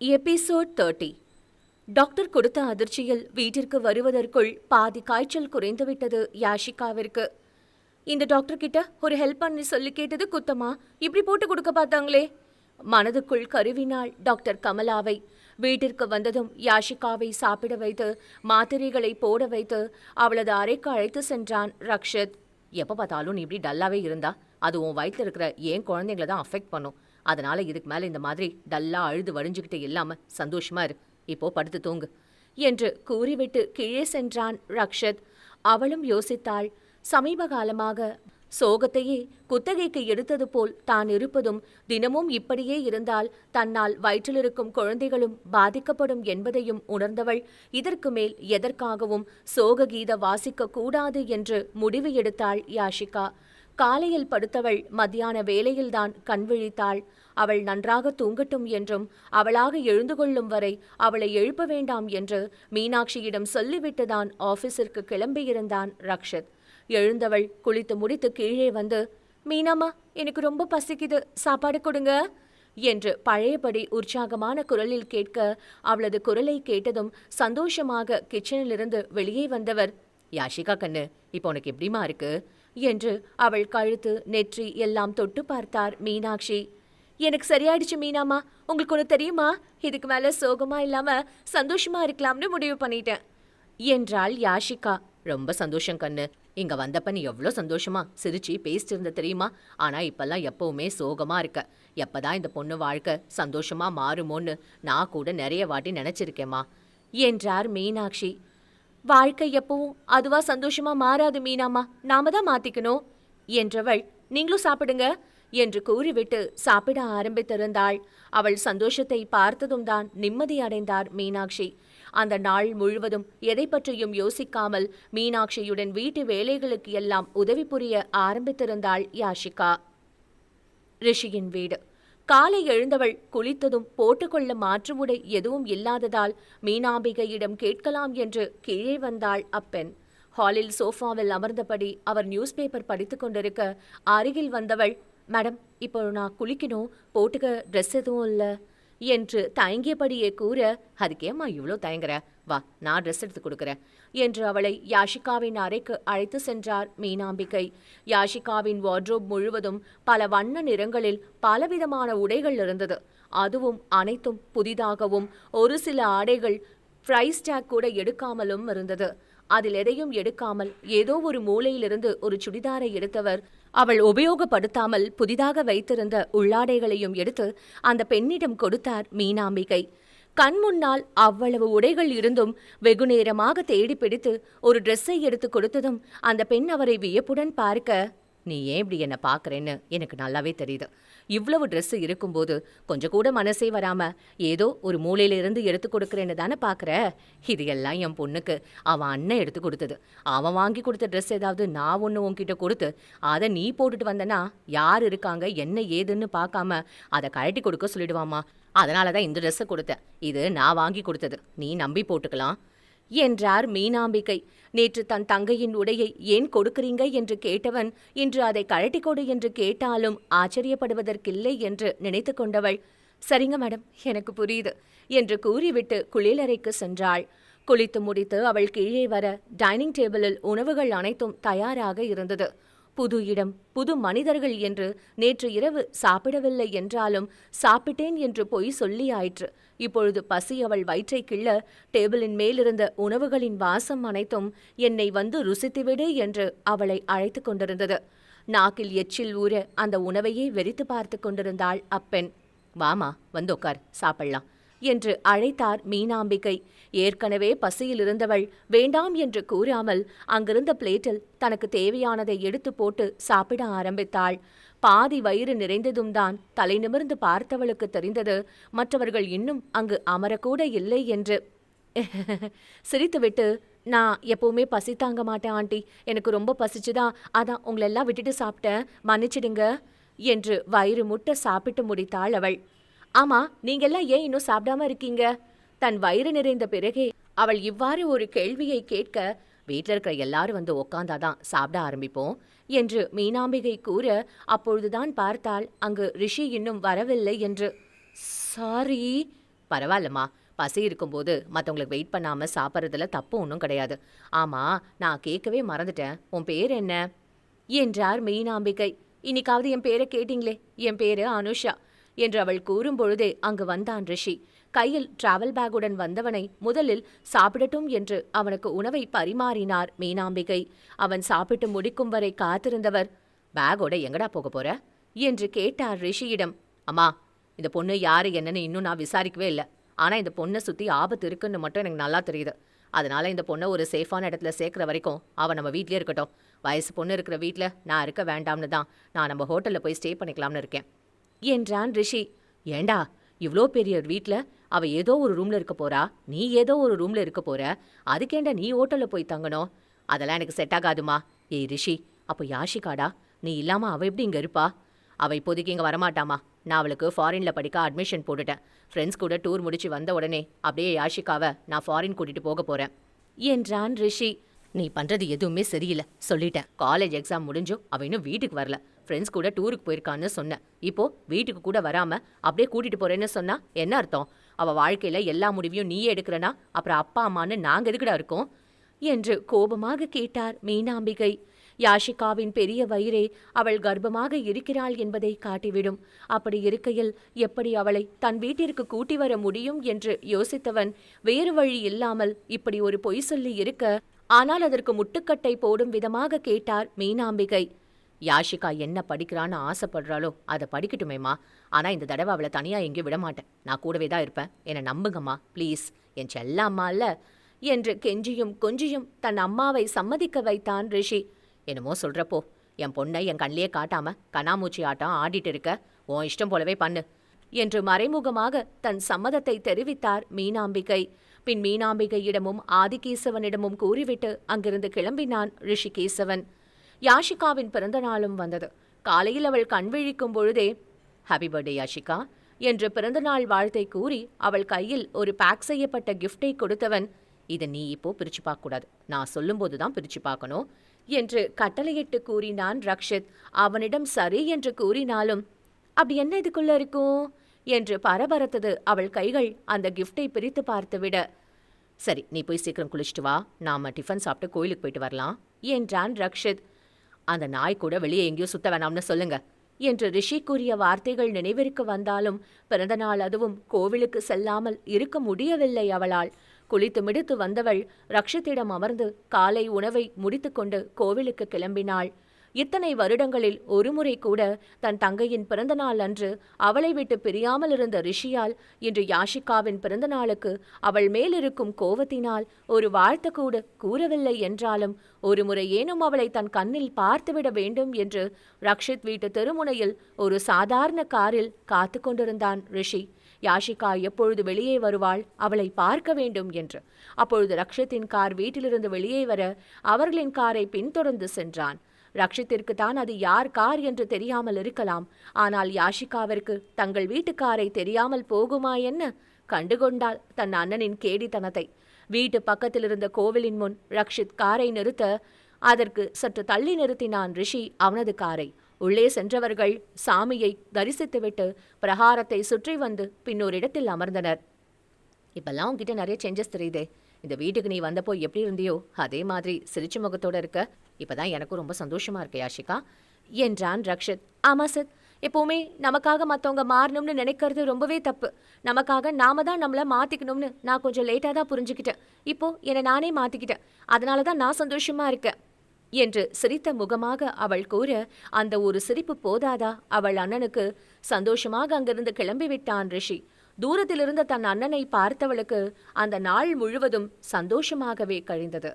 Episode thirty doctor கொடுத்த அதிர்ச்சியில் வீட்டிற்கு வருவதற்குள் பாதி காய்ச்சல் குறைந்துவிட்டது யாஷிகாவிற்கு. இந்த டாக்டர் கிட்ட ஒரு ஹெல்ப் பண்ணி சொல்லி கேட்டது குத்தமா? இப்படி போட்டு கொடுக்க பார்த்தாங்களே. மனதுக்குள் கருவினாள் டாக்டர் கமலாவை வீட்டிற்கு வந்ததும் யாஷிகாவை சாப்பிட வைத்து மாத்திரைகளை போட வைத்து அவளது அறைக்கு அழைத்து சென்றான் ரக்ஷத். எப்போ பார்த்தாலும் நீ இப்படி டல்லாவே இருந்தா அது உன் வயித்துல இருக்கிற ஏன் குழந்தைங்கள தான் அஃபெக்ட் பண்ணும்? அதனால இதுக்கு மேல இந்த மாதிரி டல்லா அழுது வடிஞ்சுக்கிட்டு இல்லாம சந்தோஷமா இரு. இப்போ படுத்து தூங்கு. என்று கூறிவிட்டு கீழே சென்றான் ரக்ஷத். அவளும் யோசித்தாள். சமீப காலமாக சோகத்தையே குத்தகைக்கு எடுத்தது போல் தான் இருப்பதும் தினமும் இப்படியே இருந்தால் தன்னால் வயிற்றிலிருக்கும் குழந்தைகளும் பாதிக்கப்படும் என்பதையும் உணர்ந்தவள் இதற்கு மேல் எதற்காகவும் சோக கீத வாசிக்க கூடாது என்று முடிவு எடுத்தாள் யாஷிகா. காலையில் படுத்தவள் மத்தியான வேலையில்தான் கண் விழித்தாள். அவள் நன்றாக தூங்கட்டும் என்றும் அவளாக எழுந்து கொள்ளும் வரை அவளை எழுப்ப வேண்டாம் என்று மீனாட்சியிடம் சொல்லிவிட்டுதான் ஆபீஸிற்கு கிளம்பியிருந்தான் ரக்ஷத். எழுந்தவள் குளித்து முடித்து கீழே வந்து மீனாமா எனக்கு ரொம்ப பசிக்குது. சாப்பாடு கொடுங்க என்று பழையபடி உற்சாகமான குரலில் கேட்க அவளது குரலை கேட்டதும் சந்தோஷமாக கிச்சனிலிருந்து வெளியே வந்தவர் யாஷிகா கண்ணு இப்போ உனக்கு எப்படிமா இருக்கு? என்று அவள் கழுத்து நெற்றி எல்லாம் தொட்டு பார்த்தார் மீனாட்சி. எனக்கு சரியாயிடுச்சு மீனாமா உங்களுக்கு ஒன்று தெரியுமா? இதுக்கு மேலே சோகமா இல்லாம சந்தோஷமா இருக்கலாம்னு முடிவு பண்ணிட்டேன். என்றாள் யாஷிகா. ரொம்ப சந்தோஷம் கண்ணு. இங்க வந்தப்ப நீ எவ்வளோ சந்தோஷமா சிரிச்சு பேசிட்டு இருந்த தெரியுமா? ஆனா இப்பெல்லாம் எப்பவுமே சோகமா இருக்க. எப்பதான் இந்த பொண்ணு வாழ்க்கை சந்தோஷமா மாறுமோன்னு நான் கூட நிறைய வாட்டி நினைச்சிருக்கேம்மா என்றார் மீனாட்சி. வாழ்க்கை எப்பவும் அதுவா சந்தோஷமா மாறாது மீனாமா நாம தான் மாத்திக்கணும் என்றவள் நீங்களும் சாப்பிடுங்க. என்று கூறிவிட்டு சாப்பிட ஆரம்பித்திருந்தாள். அவள் சந்தோஷத்தை பார்த்ததும் தான் நிம்மதி அடைந்தார் மீனாட்சி. அந்த நாள் முழுவதும் எதை பற்றியும் யோசிக்காமல் மீனாட்சியுடன் வீட்டு வேலைகளுக்கு எல்லாம் உதவி புரிய ஆரம்பித்திருந்தாள் யாஷிகா. ரிஷியின் வீடு. காலை எழுந்தவள் குளித்ததும் போட்டுக்கொள்ள மாற்று உடை எதுவும் இல்லாததால் மீனாம்பிகையிடம் கேட்கலாம் என்று கீழே வந்தாள் அப்பெண். ஹாலில் சோஃபாவில் அமர்ந்தபடி அவர் நியூஸ் பேப்பர் படித்துக் கொண்டிருக்க அருகில் வந்தவள் மேடம் இப்போ நான் குளிக்கணும் போட்டுக்க ட்ரெஸ் எதுவும் இல்லை என்று தயங்கியபடியே கூற அதுக்கேம்மா இவ்வளோ தயங்குற? வா நான் ட்ரெஸ் எடுத்து கொடுக்குறேன் என்று அவளை யாஷிகாவின் அறைக்கு அழைத்து சென்றார் மீனாம்பிகை. யாஷிகாவின் வார்ட்ரோப் முழுவதும் பல வண்ண நிறங்களில் பலவிதமான உடைகள் இருந்தது. அதுவும் அனைத்தும் புதிதாகவும் ஒரு சில ஆடைகள் பிரைஸ் டேக் கூட எடுக்காமலும் இருந்தது. அதில் எதையும் எடுக்காமல் ஏதோ ஒரு மூலையிலிருந்து ஒரு சுடிதாரை எடுத்தவர் அவள் உபயோகப்படுத்தாமல் புதிதாக வைத்திருந்த உள்ளாடைகளையும் எடுத்து அந்த பெண்ணிடம் கொடுத்தார் மீனாம்பிகை. கண் முன்னால் அவ்வளவு உடைகள் இருந்தும் வெகுநேரமாக தேடி பிடித்து ஒரு ட்ரெஸ்ஸை எடுத்து கொடுத்ததும் அந்த பெண் அவரை வியப்புடன் பார்க்க நீ ஏன் இப்படி என்ன பார்க்கறேன்னு? எனக்கு நல்லாவே தெரியுது. இவ்வளவு ட்ரெஸ் இருக்கும்போது கொஞ்சம் கூட மனசே வராம ஏதோ ஒரு மூலையில இருந்து எடுத்து கொடுக்குறேன்னு தானே பார்க்குற இது எல்லாம் என் பொண்ணுக்கு. அவன் அண்ணன் எடுத்து கொடுத்தது. அவன் வாங்கி கொடுத்த ட்ரெஸ் ஏதாவது நான் ஒன்று உன்கிட்ட கொடுத்து அதை நீ போட்டுட்டு வந்தனா யார் இருக்காங்க என்ன ஏதுன்னு பார்க்காம அதை கழட்டி கொடுக்க சொல்லிடுவாமா அதனால தான் இந்த ட்ரெஸ்ஸை கொடுத்தேன். இது நான் வாங்கி கொடுத்தது. நீ நம்பி போட்டுக்கலாம். என்றார் மீனாம்பிகை நேற்று தன் தங்கையின் உடையை ஏன் கொடுக்கிறீங்க? என்று கேட்டவன் இன்று அதை கழட்டி கொடு என்று கேட்டாலும் ஆச்சரியப்படுவதற்கில்லை என்று நினைத்து கொண்டவள். சரிங்க மேடம் எனக்கு புரியுது என்று கூறிவிட்டு குளியலறைக்கு சென்றாள். குளித்து முடித்து அவள் கீழே வர டைனிங் டேபிளில் உணவுகள் அனைத்தும் தயாராக இருந்தது. புது இடம் புது மனிதர்கள் என்று நேற்று இரவு சாப்பிடவில்லை என்றாலும் சாப்பிட்டேன் என்று பொய் சொல்லி ஆயிற்று இப்பொழுது பசி அவள் வயிற்றை கிள்ள டேபிளின் மேலிருந்த உணவுகளின் வாசம் அனைத்தும் என்னை வந்து ருசித்துவிடு என்று அவளை அழைத்து கொண்டிருந்தது. நாக்கில் எச்சில் ஊற அந்த உணவையே வெறித்து பார்த்து கொண்டிருந்தாள் அப்பெண். வாமா வந்து உட்கார் சாப்பிடலாம். என்று அழைத்தார் மீனாம்பிகை. ஏற்கனவே பசியில் இருந்தவள் வேண்டாம் என்று கூறாமல் அங்கிருந்த பிளேட்டில் தனக்கு தேவையானதை எடுத்து போட்டு சாப்பிட ஆரம்பித்தாள். பாதி வயிறு நிறைந்ததும் தான் தலை நிமிர்ந்து பார்த்தவளுக்கு தெரிந்தது மற்றவர்கள் இன்னும் அங்கு அமரக்கூட இல்லை என்று. சிரித்துவிட்டு நான் எப்பவுமே பசி தாங்க மாட்டேன் ஆண்டி. எனக்கு ரொம்ப பசிச்சுதான் அதான் உங்களெல்லாம் விட்டுட்டு சாப்பிட்டேன். மன்னிச்சிடுங்க என்று வயிறு முட்ட சாப்பிட்டு முடித்தாள் அவள். ஆமா நீங்கெல்லாம் ஏன் இன்னும் சாப்பிடாம இருக்கீங்க? தன் வயிறு நிறைந்த பிறகே அவள் இவ்வாறு ஒரு கேள்வியை கேட்க வீட்டில் இருக்கிற எல்லாரும் வந்து உக்காந்தாதான் சாப்பிட ஆரம்பிப்போம் என்று மீனாம்பிகை கூற அப்பொழுதுதான் பார்த்தாள் அங்கு ரிஷி இன்னும் வரவில்லை என்று. சாரி பரவாயில்லம்மா பசி இருக்கும்போது மற்றவங்களுக்கு வெயிட் பண்ணாம சாப்பிட்றதுல தப்பு ஒன்றும் கிடையாது. ஆமா நான் கேட்கவே மறந்துட்டேன். உன் பேர் என்ன? என்றார் மீனாம்பிகை. இன்னைக்காவது என் பேரை கேட்டீங்களே என் பேரு அனுஷா. என்று அவள் கூறும்பொழுதே அங்கு வந்தான் ரிஷி. கையில் டிராவல் பேக்குடன் வந்தவனை முதலில் சாப்பிடட்டும் என்று அவனுக்கு உணவை பரிமாறினார் மீனாம்பிகை. அவன் சாப்பிட்டு முடிக்கும் வரை காத்திருந்தவர் பேக்கோட எங்கடா போக போற? என்று கேட்டார் ரிஷியிடம். அம்மா இந்த பொண்ணு யாரு என்னன்னு இன்னும் நான் விசாரிக்கவே இல்லை. ஆனா இந்த பொண்ணை சுத்தி ஆபத்து இருக்குன்னு மட்டும் எனக்கு நல்லா தெரியுது. அதனால இந்த பொண்ணை ஒரு சேஃபான இடத்துல சேர்க்குற வரைக்கும் அவன் நம்ம வீட்லேயே இருக்கட்டும். வயசு பொண்ணு இருக்கிற வீட்டில் நான் இருக்க வேண்டாம்னு தான். நான் நம்ம ஹோட்டலில் போய் ஸ்டே பண்ணிக்கலாம்னு இருக்கேன். என்றான் ரிஷி. ஏண்டா இவ்ளோ பெரிய வீட்ல அவ ஏதோ ஒரு ரூம்ல இருக்க போறா? நீ ஏதோ ஒரு ரூம்ல இருக்க போற? அதுக்கேண்டா நீ ஹோட்டல்ல போய் தங்கணும்? அதெல்லாம் எனக்கு செட் ஆகாதுமா. ஏய் ரிஷி அப்போ யாஷிகாடா? நீ இல்லாம அவ எப்படி இங்க இருப்பா? அவ இப்போதைக்கு இங்க வரமாட்டாமா? நான் அவளுக்கு ஃபாரின்ல படிக்க அட்மிஷன் போட்டுட்டேன். ஃப்ரெண்ட்ஸ் கூட டூர் முடிச்சு வந்த உடனே அப்படியே யாஷிகாவை நான் ஃபாரின் கூட்டிட்டு போக போறேன். என்றான் ரிஷி. நீ பண்றது எதுவுமே சரியில்லை. சொல்லிட்டேன். காலேஜ் எக்ஸாம் முடிஞ்சும் அவ இன்னும் வீட்டுக்கு வரல. ஃப்ரெண்ட்ஸ் கூட டூருக்கு போயிருக்கான்னு சொன்னேன் இப்போ வீட்டுக்கு கூட வராம அப்படியே கூட்டிட்டு போறேன்னு சொன்னா என்ன அர்த்தம்? அவ வாழ்க்கையில எல்லா முடிவையும் நீயே எடுக்கிறனா? அப்புறம் அப்பா அம்மான்னு நாங்க எதுக்குடா இருக்கோம்? என்று கோபமாக கேட்டார் மீனாம்பிகை. யாஷிகாவின் பெரிய வயிறே அவள் கர்ப்பமாக இருக்கிறாள் என்பதை காட்டிவிடும். அப்படி இருக்கையில் எப்படி அவளை தன் வீட்டிற்கு கூட்டி வர முடியும் என்று யோசித்தவன் வேறு வழி இல்லாமல் இப்படி ஒரு பொய் சொல்லி இருக்க ஆனால் அதற்கு முட்டுக்கட்டை போடும் விதமாக கேட்டார் மீனாம்பிகை. யாஷிகா என்ன படிக்கிறான்னு ஆசைப்படுறாளோ அதை படிக்கட்டுமேம்மா. ஆனா இந்த தடவை அவளை தனியா எங்கேயும் விட மாட்டேன் நான் கூடவே தான் இருப்பேன். என்னை நம்புங்கம்மா ப்ளீஸ். என் செல்லாம்மா இல்ல. என்று கெஞ்சியும் கொஞ்சியும் தன் அம்மாவை சம்மதிக்க வைத்தான் ரிஷி. என்னமோ சொல்றப்போ என் பொண்ணை என் கண்ணிலே காட்டாம கண்ணாமூச்சி ஆட்டம் ஆடிட்டு இருக்க உன் இஷ்டம் போலவே பண்ணு. என்று மறைமுகமாக தன் சம்மதத்தை தெரிவித்தார் மீனாம்பிகை. பின் மீனாம்பிகையிடமும் ஆதிகேசவனிடமும் கூறிவிட்டு அங்கிருந்து கிளம்பினான் ரிஷிகேசவன். யாஷிகாவின் பிறந்த நாளும் வந்தது. காலையில் அவள் கண் விழிக்கும் பொழுதே ஹாப்பி பர்த்டே யாஷிகா என்று பிறந்தநாள் வாழ்த்தை கூறி அவள் கையில் ஒரு பேக் செய்யப்பட்ட கிஃப்டை கொடுத்தவன் இதை நீ இப்போ பிரிச்சு பார்க்கக்கூடாது. நான் சொல்லும்போது தான் பிரிச்சு பார்க்கணும் என்று கட்டளையிட்டு கூறினான் ரக்ஷித். அவனிடம் சரி என்று கூறினாலும் அப்படி என்ன இதுக்குள்ள இருக்கும்? என்று பரபரத்தது அவள் கைகள் அந்த கிஃப்டை பிரித்து பார்த்துவிட. சரி நீ போய் சீக்கிரம் குளிச்சுட்டு வா. நாம டிஃபன் சாப்பிட்டு கோயிலுக்கு போயிட்டு வரலாம் என்றான் ரக்ஷித். அந்த நாய் கூட வெளியே எங்கேயோ சுத்த வேணாம்னு சொல்லுங்க என்று ரிஷி கூறிய வார்த்தைகள் நினைவிற்கு வந்தாலும் பிறந்தநாள் அதுவும் கோவிலுக்கு செல்லாமல் இருக்க முடியவில்லை அவளால். குளித்து மிடித்து வந்தவள் ரக்ஷித்திடம் அமர்ந்து காலை உணவை முடித்துக்கொண்டு கோவிலுக்கு கிளம்பினாள். இத்தனை வருடங்களில் ஒருமுறை கூட தன் தங்கையின் பிறந்தநாள் அன்று அவளை விட்டு பிரியாமல் இருந்த ரிஷியால் இன்று யாஷிகாவின் பிறந்தநாளுக்கு அவள் மேலிருக்கும் கோவத்தினால் ஒரு வாழ்த்து கூட கூறவில்லை என்றாலும் ஒருமுறை ஏனும் அவளை தன் கண்ணில் பார்த்துவிட வேண்டும் என்று ரக்ஷித் வீட்டு தெருமுனையில் ஒரு சாதாரண காரில் காத்து கொண்டிருந்தான் ரிஷி. யாஷிகா எப்பொழுது வெளியே வருவாள் அவளை பார்க்க வேண்டும் என்று. அப்பொழுது ரக்ஷத்தின் கார் வீட்டிலிருந்து வெளியே வர அவர்களின் காரை பின்தொடர்ந்து சென்றான். ரக்ஷித்திற்கு தான் அது யார் கார் என்று தெரியாமல் இருக்கலாம். ஆனால் யாஷிகாவிற்கு தங்கள் வீட்டுக்காரை தெரியாமல் போகுமா என்ன? கண்டுகொண்டால் தன் அண்ணனின் கேடித்தனத்தை. வீட்டு பக்கத்தில் இருந்த கோவிலின் முன் ரக்ஷித் காரை நிறுத்த அதற்கு சற்று தள்ளி நிறுத்தினான் ரிஷி அவனது காரை. உள்ளே சென்றவர்கள் சாமியை தரிசித்துவிட்டு பிரகாரத்தை சுற்றி வந்து பின்னொரு இடத்தில் அமர்ந்தனர். இப்பெல்லாம் உங்ககிட்ட நிறைய சேஞ்சஸ் தெரியுதே. இந்த வீட்டுக்கு நீ வந்தப்போ எப்படி இருந்தியோ அதே மாதிரி சிரிச்ச முகத்தோட இருக்க. இப்பதான் எனக்கும் ரொம்ப சந்தோஷமா இருக்கு யாஷிகா. என்றான் ரக்ஷித். ஆமா சார். எப்போவுமே நமக்காக மத்தவங்க மாறணும்னு நினைக்கிறது ரொம்பவே தப்பு. நமக்காக நாம தான் நம்மள மாத்திக்கணும்னு நான் கொஞ்சம் லேட்டாக தான் புரிஞ்சுக்கிட்டேன். இப்போ என்னை நானே மாத்திக்கிட்டேன். அதனால தான் நான் சந்தோஷமா இருக்கேன் என்று சிரித்த முகமாக அவள் கூற அந்த ஒரு சிரிப்பு போதாதா? அவள் அண்ணனுக்கு சந்தோஷமாக அங்கிருந்து கிளம்பி விட்டான் ரிஷி. தூரத்திலிருந்த தன் அண்ணனை பார்த்தவளுக்கு அந்த நாள் முழுவதும் சந்தோஷமாகவே கழிந்தது.